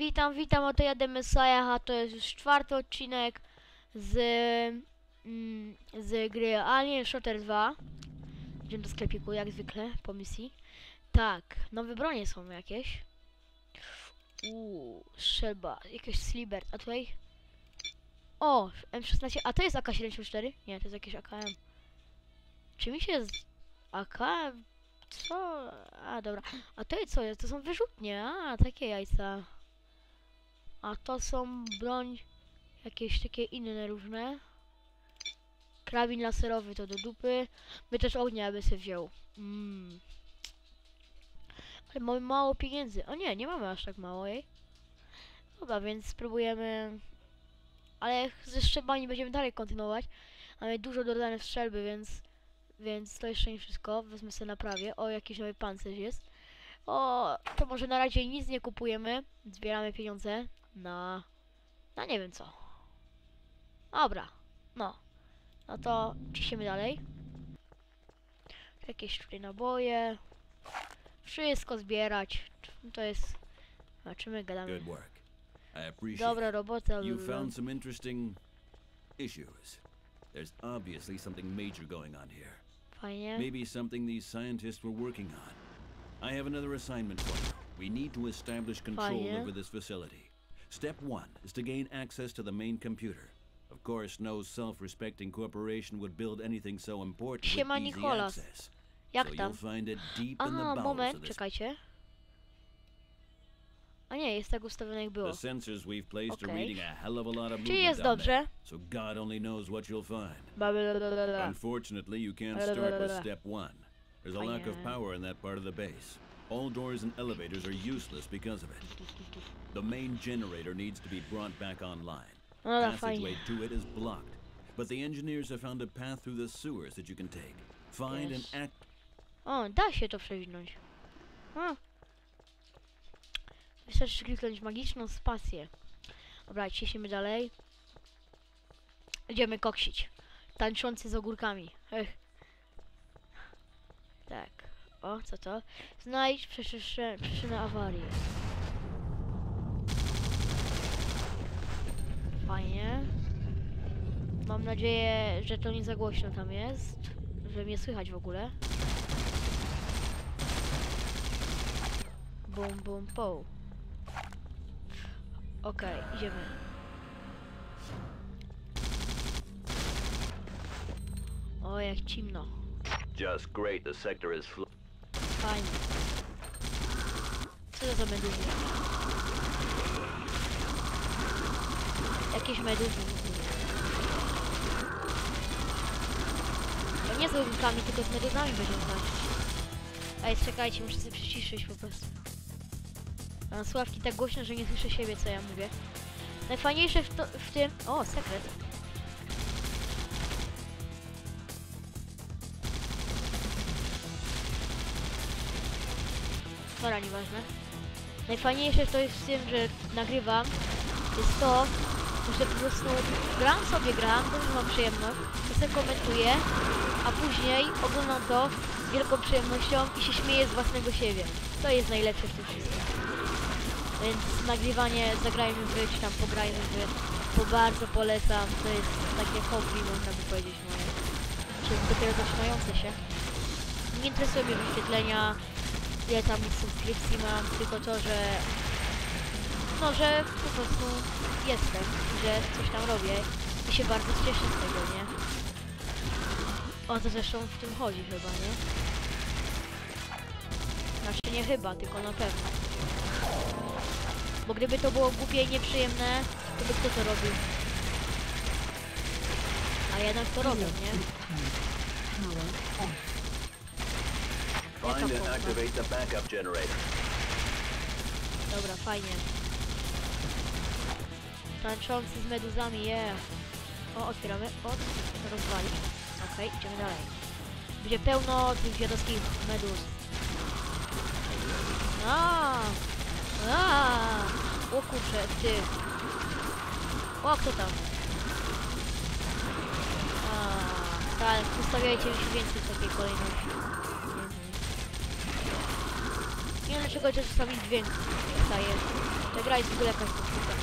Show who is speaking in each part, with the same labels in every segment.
Speaker 1: Witam, witam, oto ja Messiah, a to jest już czwarty odcinek z, mm, z gry Alien Shooter 2. Idziemy do sklepiku, jak zwykle, po misji. Tak, nowe bronie są jakieś. Uuu, strzelba, jakieś sliber, a tutaj... O, M16, a to jest AK-74? Nie, to jest jakieś AKM. Czy mi się z... AKM? Co? A, dobra. A to jest co? To są wyrzutnie, a, takie jajca. A to są broń jakieś takie inne różne. Krabin laserowy to do dupy. By też ognia by sobie wziął. Mm. Ale mamy mało pieniędzy. O nie, nie mamy aż tak mało jej. Dobra, więc spróbujemy. Ale ze strzelbami będziemy dalej kontynuować. Mamy dużo dodane strzelby, więc więc to jeszcze nie wszystko. Wezmę sobie naprawię. O, jakiś nowy pancerz jest. O, to może na razie nic nie kupujemy. Zbieramy pieniądze na... na nie wiem co. Dobra, no. No to ciśniemy dalej. Jakieś tutaj naboje. Wszystko zbierać. To jest... Zobaczymy, gadamy. Dobra robota.
Speaker 2: You found some interesting issues. There's obviously something major going on here.
Speaker 1: Fajnie.
Speaker 2: Maybe something these scientists were working on. I have another assignment for you. We need to establish control
Speaker 1: Fajnie.
Speaker 2: over this facility. Step one is to gain access to the main computer. Of course, no self-respecting corporation would build anything so important
Speaker 1: Siema,
Speaker 2: with easy
Speaker 1: Nicholas.
Speaker 2: access.
Speaker 1: Jak
Speaker 2: so
Speaker 1: tam?
Speaker 2: you'll find it deep in the
Speaker 1: ah,
Speaker 2: bowels
Speaker 1: moment,
Speaker 2: of this
Speaker 1: czekajcie. A nie, jest tak ustawione jak było.
Speaker 2: The sensors we've placed are reading a hell of a lot of
Speaker 1: Czyli
Speaker 2: movement
Speaker 1: jest dobrze.
Speaker 2: so God only knows what you'll find. Unfortunately, you can't start with step one. There's a lack of power in that part of the base. All doors and elevators are useless because of it. The main generator needs to be brought back online.
Speaker 1: Dobra,
Speaker 2: Passageway to it is blocked, but the engineers have found a path through the sewers that you can take. Find
Speaker 1: Yes.
Speaker 2: and act.
Speaker 1: O, da się to przewinąć. A. Wystarczy kliknąć magiczną spację. Dobra, ciśniemy dalej. Idziemy koksić. Tańczący z ogórkami. Ech. O, co to? Znajdź przyczynę, przyczynę awarii. Fajnie. Mam nadzieję, że to nie za głośno tam jest. Że mnie słychać w ogóle. Bum, bum, po. Okej, idziemy. O, jak cimno.
Speaker 3: Just great, the sector is
Speaker 1: Fajnie. Co to za meduzy? Jakieś meduzy. To nie z ogórkami, tylko z meduzami będziemy walczyć. Ej, czekajcie, muszę sobie przyciszyć po prostu. Mam sławki tak głośno, że nie słyszę siebie, co ja mówię. Najfajniejsze w, to, w tym... O, sekret. Dobra, nieważne. Najfajniejsze to jest w tym, że nagrywam, jest to, że po prostu gram sobie, gram, dużo mam przyjemność, sobie komentuję, a później oglądam to z wielką przyjemnością i się śmieję z własnego siebie. To jest najlepsze w tym wszystkim. Więc nagrywanie, zagrajmy wy, czy tam pograjmy wy, to bardzo polecam, to jest takie hobby, można by powiedzieć moje. Czy dopiero zaczynające się. Nie interesują mnie wyświetlenia, ile tam subskrypcji mam, tylko to, że no, że po prostu jestem, że coś tam robię i się bardzo cieszę z tego, nie? O to zresztą w tym chodzi chyba, nie? Znaczy nie chyba, tylko na pewno. Bo gdyby to było głupie i nieprzyjemne, to by kto to robił? A jednak to robią, nie?
Speaker 3: Find and activate the backup generator.
Speaker 1: Dobra, fajnie. Tańczący z meduzami, yeah. O, otwieramy. O, rozwalić. Okej, idziemy dalej. Będzie pełno tych dziadowskich meduz. A, a, O kurczę, ty. O, kto tam? A, tak, ustawiajcie się więcej takiej kolejności. Nie wiem dlaczego czasami dźwięk wstaje. Ta gra jest w ogóle jakaś popsuta.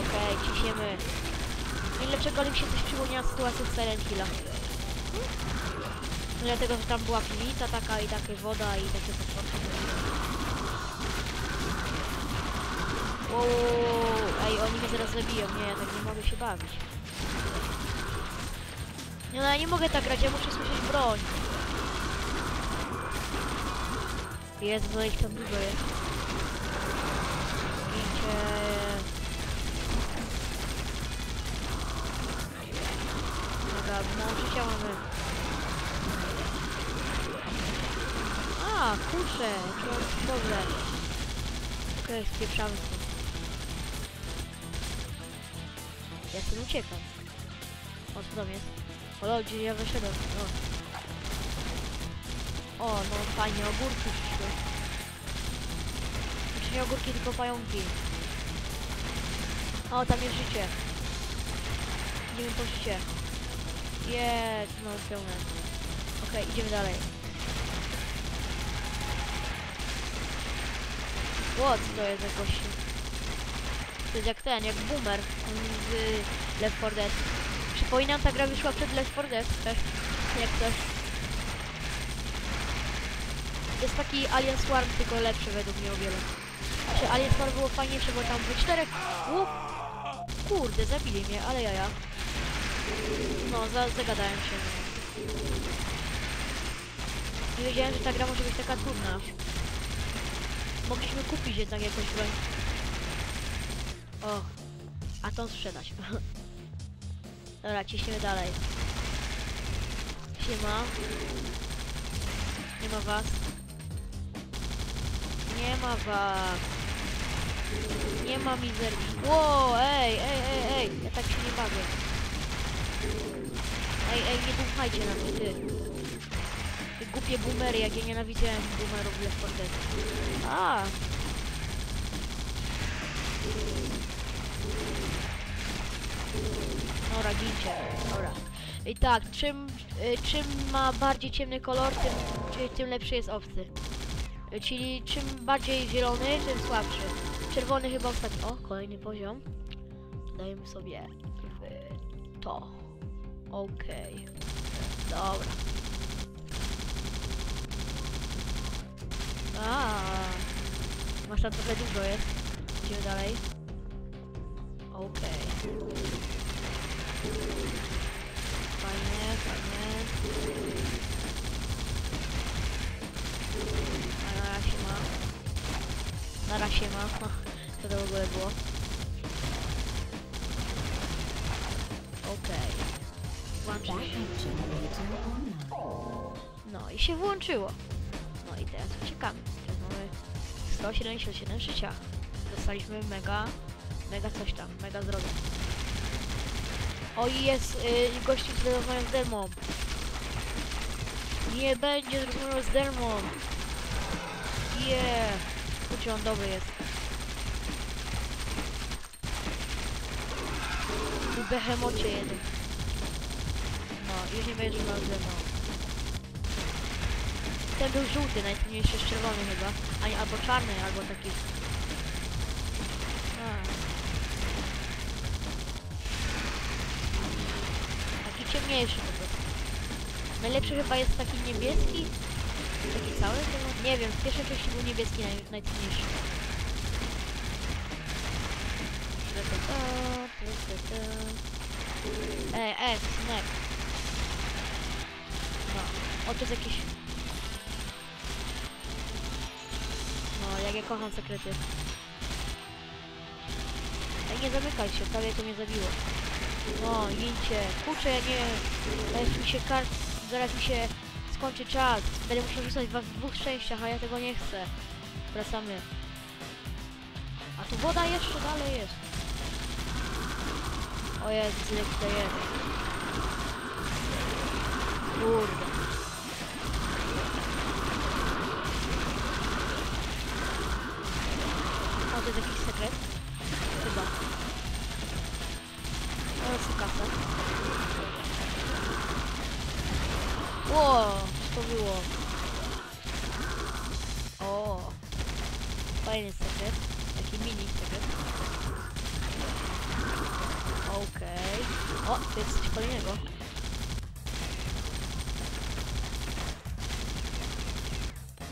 Speaker 1: Okej, ciśniemy. I dlaczego mi się coś przypomniała sytuacja z Silent Hilla? No dlatego, że tam była piwnica taka i taka woda i takie wow, wow, ej, oni mnie zaraz zabiją, nie, ja tak nie mogę się bawić. Nie, no ja nie mogę tak grać, ja muszę słyszeć broń. Jest, bo ich tam dużo jest. Zdjęcie. Dobra, na życia mamy. A, kurczę, to dobrze. Okej, spieprzamy stąd. Ja stąd uciekam. O, co tam jest? O, lol, gdzie ja wyszedłem? O. o, no fajnie, ogórki przyszły. Znaczy nie ogórki, tylko pająki. O, tam jest życie. Idziemy po życie. Jest, no pełne. Okej, idziemy dalej. What to jest gościu? To jest jak ten, jak boomer z Left 4 Dead. Przypominam, ta gra wyszła przed Left 4 Dead też, jak coś. Jest taki Alien Swarm, tylko lepszy według mnie o wiele. Znaczy Alien Swarm było fajniejsze, bo tam było czterech... Łup! Kurde, zabili mnie, ale jaja. No, za, zagadałem się. Nie wiedziałem, że ta gra może być taka trudna. Mogliśmy kupić jednak jakąś broń. O, a tą sprzedać. Dobra, ciśniemy dalej. Siema. Nie ma was. Nie ma was. Nie ma mizerki. Ło, ej, ej, ej, ej. Ja tak się nie bawię. Ej, ej, nie dmuchajcie na mnie, ty. Ty głupie boomery, jak ja nienawidziałem boomerów w Left 4 Dead. A. Dobra, gincie. Dobra. I tak, czym, y, czym ma bardziej ciemny kolor, tym, tym lepszy jest obcy. Y, Czyli czym bardziej zielony, tym słabszy. Czerwony chyba ostatni. O, kolejny poziom. Dajemy sobie w to. Okej. Dobra. A, masz tam trochę dużo jest. Idziemy dalej. Okej. Fajnie, fajnie. A na razie ma. Na razie ma. Co to w ogóle było? Okej. Włączy się. No i się włączyło. No i teraz uciekamy. Teraz mamy 177 życia. Dostaliśmy mega, mega coś tam, mega zdrowia. O i jest y, gościu, który rozmawia z Dermą. Nie będzie rozmawiał z Dermą. Yeah. On dobry jest. Tu behemocie jeden. No, już nie będzie rozmawiał z Dermą. Ten był żółty, najtrudniejszy jest czerwony chyba. A albo czarny, albo taki. A. Taki Najlepszy chyba jest taki niebieski. Taki cały chyba? Nie wiem, w pierwszej części był niebieski naj, najtrudniejszy. Ej, ej, snack. No, o to jest jakiś No, jak ja kocham sekrety. Ej, nie zamykaj się, prawie to mnie zabiło. No, gincie. Kurczę, nie... Zaraz mi się kart... Zaraz mi się skończy czas. Będę musiał rzucać was w dwóch szczęściach, a ja tego nie chcę. Wracamy. A tu woda jeszcze dalej jest. O jest, ile tutaj jest. Kurde. O, to jest jakiś sekret? Chyba. O, jest kasa. Ło, co to było? kolejny sekret. Taki mini sekret. Okej. O, to jest coś kolejnego.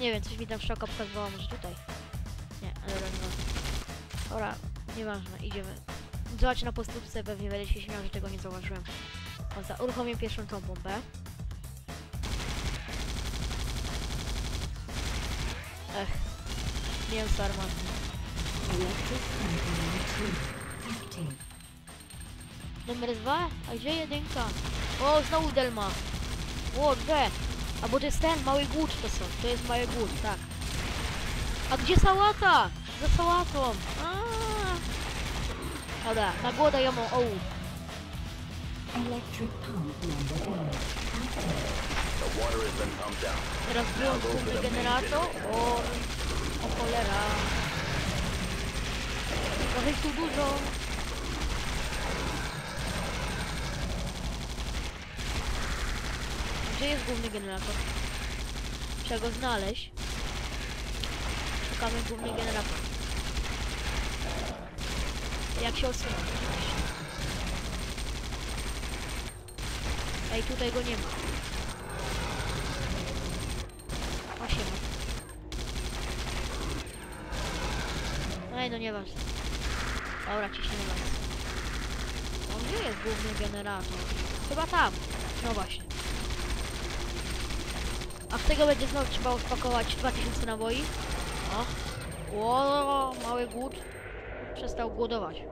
Speaker 1: Nie wiem, coś mi tam szoka pokazywało, może tutaj. Nie, ale dobra, nieważne. Dobra, nieważne, idziemy. Zobacz na postówce, pewnie będę się śmiał, że tego nie zauważyłem. Dobra, uruchomię pierwszą tą bombę. Mięso armatne.
Speaker 4: Electric component 2 active.
Speaker 1: Numer dwa? A gdzie jedynka? O, znowu Delma. O, dwie. A bo to jest ten, mały głód to są. To jest mały głód, tak. A gdzie sałata? Za sałatą. A. Dobra, na głoda ją o.
Speaker 4: Electric pump number 8 active.
Speaker 3: The water has been pumped out.
Speaker 1: Teraz wyłącz główny generator. O, o cholera. Ich tu dużo. Gdzie jest główny generator? Trzeba go znaleźć. Szukamy główny generator. Jak się odsunąć? Ej, tutaj go nie ma. O siema. Ej, no nieważne. Dobra, ciśniemy was. O, gdzie jest główny generator? Chyba tam. No właśnie. A w tego będzie znowu trzeba uspakować 2000 naboi. O. O, mały głód. Przestał głodować.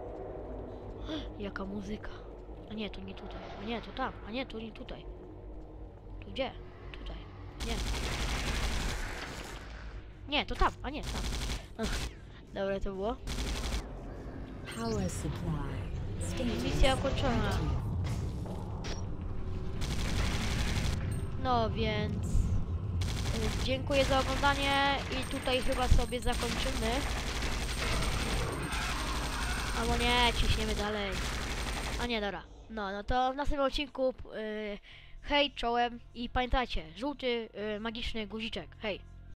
Speaker 1: Jaka muzyka. A nie, to nie tutaj. A nie, to tam. A nie, to nie tutaj. Tu gdzie? Tutaj. Nie. Nie, to tam, a nie, tam. Ach, Dobre to było.
Speaker 4: Power supply. Status
Speaker 1: Misja ukończona. No więc... y, Dziękuję za oglądanie i tutaj chyba sobie zakończymy. Albo nie, ciśniemy dalej. A nie, dobra. No, no to w następnym odcinku y, hej, czołem i pamiętajcie, żółty y, magiczny guziczek. Hej.